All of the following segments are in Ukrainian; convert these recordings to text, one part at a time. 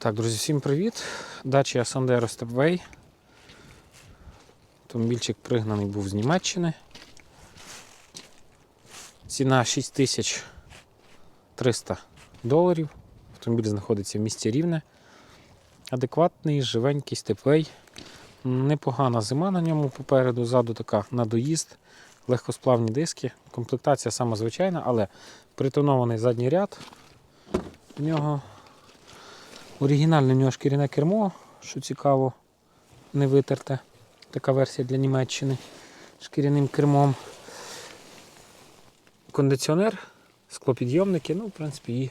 Так, друзі, всім привіт. Дача Sandero Stepway. Автомобільчик пригнаний був з Німеччини. Ціна 6300 доларів. Автомобіль знаходиться в місті Рівне. Адекватний, живенький степвей. Непогана зима на ньому попереду, ззаду така на доїзд, легкосплавні диски. Комплектація сама звичайна, але притонований задній ряд. В нього оригінальне в нього шкіряне кермо, що цікаво, не витерте. Така версія для Німеччини шкіряним кермом. Кондиціонер, склопідйомники, ну, в принципі, і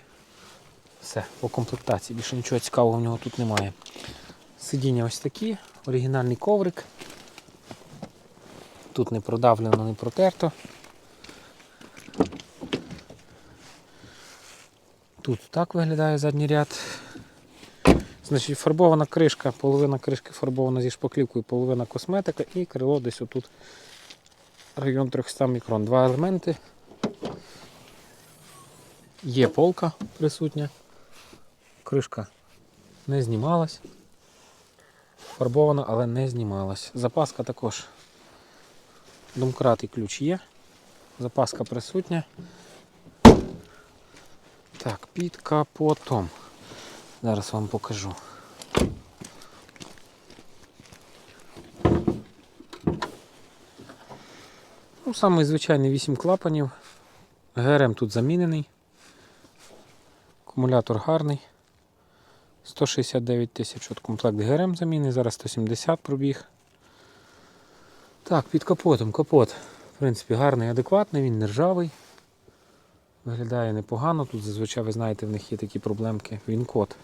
все по комплектації. Більше нічого цікавого в нього тут немає. Сидіння ось такі, оригінальний коврик. Тут не продавлено, не протерто. Тут так виглядає задній ряд. Значить, фарбована кришка, половина кришки фарбована зі шпаклівкою, половина косметика і крило десь отут район 300 мікрон. Два елементи. Є полка присутня. Кришка не знімалась. Фарбована, але не знімалась. Запаска також. Домкрат і ключ є. Запаска присутня. Так, під капотом. Зараз вам покажу. Ну, самий звичайний 8 клапанів. ГРМ тут замінений. Акумулятор гарний. 169 тисяч от комплект ГРМ замінений, зараз 170 пробіг. Так, під капотом. Капот, в принципі, гарний, адекватний, він не ржавий. Виглядає непогано. Тут зазвичай ви знаєте, в них є такі проблемки. Він код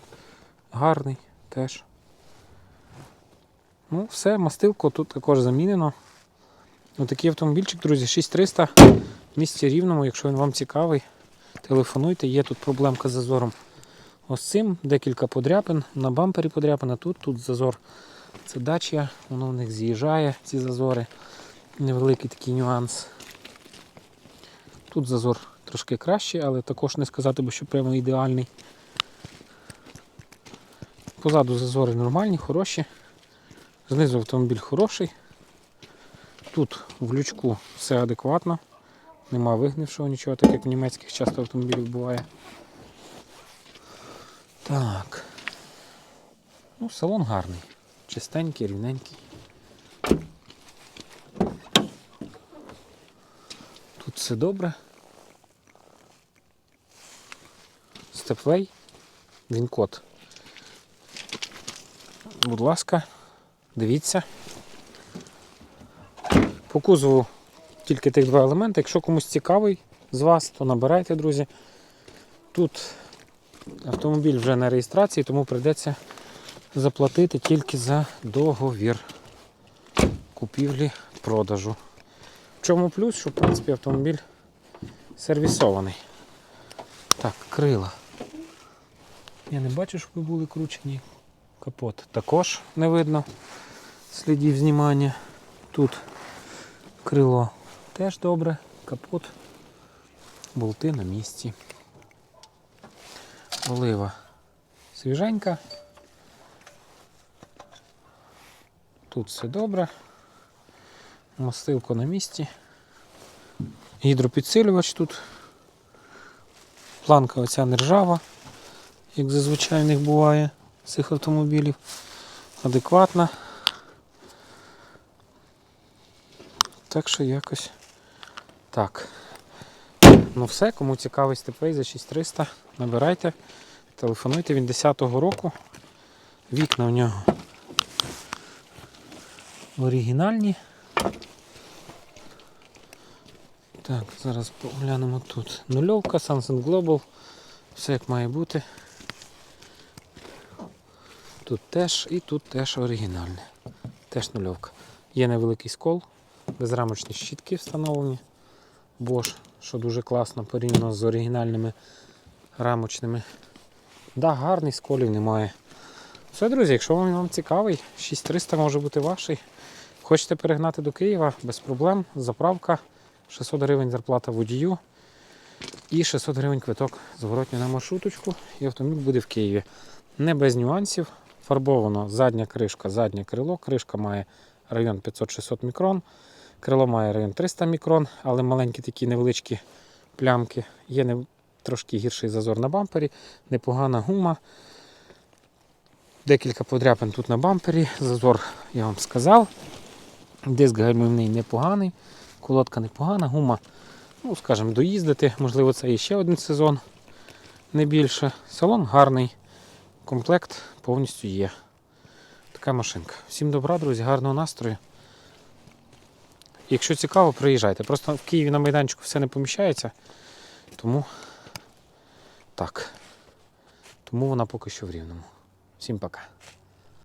гарний теж. Ну, все, мастилко тут також замінено. Отакий автомобільчик, друзі, 6300 в місті рівному, якщо він вам цікавий, телефонуйте, є тут проблемка з зазором. Ось цим декілька подряпин, на бампері подряпина, тут, тут зазор. Це дача, воно в них з'їжджає, ці зазори. Невеликий такий нюанс. Тут зазор трошки кращий, але також не сказати, бо що прямо ідеальний. Позаду зазори нормальні, хороші. Знизу автомобіль хороший. Тут в лючку все адекватно. Нема вигнившого нічого, так як в німецьких часто автомобілів буває. Так. Ну, салон гарний. Чистенький, рівненький. Тут все добре. Степлей. Він код. Будь ласка, дивіться. По кузову тільки тих два елементи. Якщо комусь цікавий з вас, то набирайте, друзі. Тут автомобіль вже на реєстрації, тому прийдеться заплатити тільки за договір купівлі-продажу. В чому плюс, що в принципі автомобіль сервісований. Так, крила. Я не бачу, щоб були кручені. Капот також не видно слідів знімання. Тут крило теж добре, капот, болти на місці. Олива свіженька. Тут все добре. Мастилко на місці. Гідропідсилювач тут. Планка оця не ржава, як зазвичай в них буває цих автомобілів. Адекватна. Так що якось так. Ну все, кому цікавий степей за 6300, набирайте, телефонуйте, він 10-го року. Вікна в нього оригінальні. Так, зараз поглянемо тут. Нульовка, Samsung Global. Все як має бути. Тут теж і тут теж оригінальне. Теж нульовка. Є невеликий скол, безрамочні щітки встановлені. Bosch, що дуже класно порівняно з оригінальними рамочними. Да, гарний сколів немає. Все, друзі, якщо вам, вам цікавий, 6300 може бути ваший. Хочете перегнати до Києва без проблем. Заправка 600 гривень зарплата водію і 600 гривень квиток зворотньо на маршруточку, і автомобіль буде в Києві. Не без нюансів. Фарбовано задня кришка, заднє крило. Кришка має район 500-600 мікрон. Крило має район 300 мікрон, але маленькі такі невеличкі плямки. Є не, трошки гірший зазор на бампері, непогана гума. Декілька подряпин тут на бампері. Зазор я вам сказав. Диск гальмівний непоганий, колодка непогана, гума, ну, скажімо, доїздити. Можливо, це і ще один сезон, не більше. Салон гарний, комплект повністю є. Така машинка. Всім добра, друзі, гарного настрою. Якщо цікаво, приїжджайте. Просто в Києві на майданчику все не поміщається. Тому так. Тому вона поки що в рівному. Всім пока.